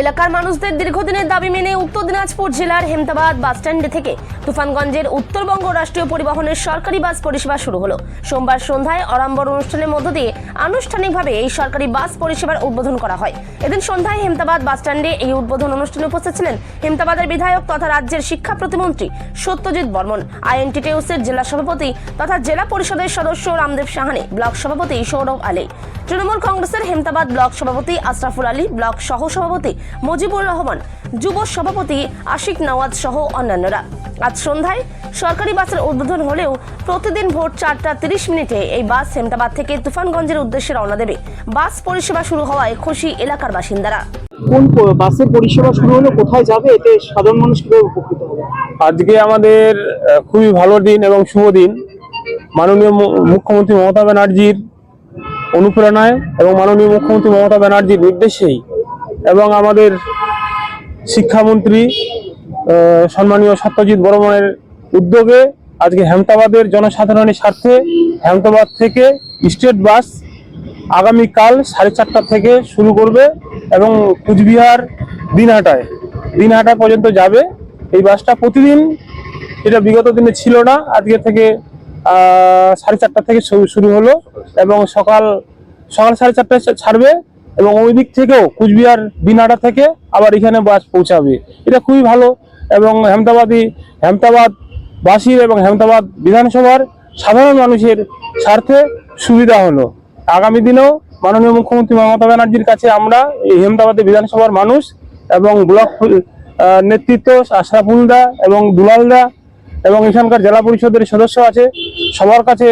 এলাকার মানুষদের দীর্ঘদিনের দাবি মেনে উত্তর দিনাজপুর জেলার হেমতাবাদ বাসস্ট্যান্ড থেকে তুফানগঞ্জের উত্তরবঙ্গ রাষ্ট্রীয় পরিবহনের সরকারি বাস পরিষেবা শুরু হলো। সোমবার সন্ধ্যায় অরাম্বর অনুষ্ঠানের মধ্য দিয়ে আনুষ্ঠানিকভাবে এই সরকারি বাস পরিষেবার উদ্বোধন করা হয়। এদিন সন্ধ্যায় হেমতাবাদ বাসস্ট্যান্ডে এই উদ্বোধন অনুষ্ঠানে উপস্থিত ছিলেন হেমতাবাদের বিধায়ক তথা রাজ্যের শিক্ষা প্রতিমন্ত্রী সত্যজিৎ বর্মন, আইএনটিটিউসির জেলা সভাপতি তথা জেলা পরিষদের সদস্য রামদেব সাহানে, ব্লক সভাপতি সৌরভ আলী, তৃণমূল কংগ্রেসের হেমতাবাদ ব্লক সভাপতি আশরাফুল আলী, ব্লক সহ সভাপতি মুজিবুর রহমান যুব সভাপতি আশিক নওয়াজ সহ অন্যান্যরা। আজ সন্ধ্যায় সরকারি বাসের উদ্বোধন হলেও প্রতিদিন ভোর চারটা তিরিশ মিনিটে এই বাস হেমতাবাদ থেকে তুফানগঞ্জের উদ্দেশ্যে রওনা দেবে। বাস পরিষেবা শুরু হওয়ায় খুশি এলাকার বাসিন্দারা। কোন বাসের পরিষেবা শুরু হলো কোথায় যাবে? এতে সাধারণ মানুষ কীভাবে উপকৃত হবে? আজকে আমাদের আহ, খুবই ভালো দিন এবং শুভ দিন। মাননীয় মুখ্যমন্ত্রী মমতা ব্যানার্জির অনুপ্রেরণায় এবং মাননীয় মুখ্যমন্ত্রী মমতা ব্যানার্জির নির্দেশেই এবং আমাদের শিক্ষামন্ত্রী সম্মানীয় সত্যজিৎ বর্মনের উদ্যোগে আজকে হেমতাবাদের জনসাধারণের স্বার্থে হেমতাবাদ থেকে স্টেট বাস আগামীকাল সাড়ে চারটা থেকে শুরু করবে এবং কুচবিহার দিনহাটায় দিনহাটা পর্যন্ত যাবে। এই বাসটা প্রতিদিন, এটা বিগত দিনে ছিল না, আজকে থেকে সাড়ে চারটা থেকে শুরু হলো এবং সকাল সকাল সাড়ে চারটায় ছাড়বে। এবং ওই দিক থেকেও কুচবিহার দিনহাটা থেকে আবার এখানে বাস পৌঁছাবে। এটা খুবই ভালো এবং হেমতাবাদী হেমতাবাদ বাসীর এবং হেমতাবাদ বিধানসভার সাধারণ মানুষের স্বার্থে সুবিধা হলো। আগামী দিনেও মাননীয় মুখ্যমন্ত্রী মমতা ব্যানার্জির কাছে আমরা এই হেমতাবাদের বিধানসভার মানুষ এবং ব্লক নেতৃত্ব আশরাফুলদা এবং দুলালদা এবং এখানকার জেলা পরিষদের সদস্য আছে, সবার কাছে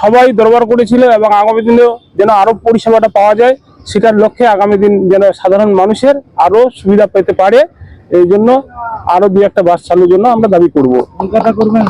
সবাই দরবার করেছিল এবং আগামী দিনেও যেন আরও পরিষেবাটা পাওয়া যায়। সেটার লক্ষ্যে আগামী দিন যেন সাধারণ মানুষের আরও সুবিধা পেতে পারে, এই জন্য আরও দু একটা বাস চালুর জন্য আমরা দাবি করব। করবেন?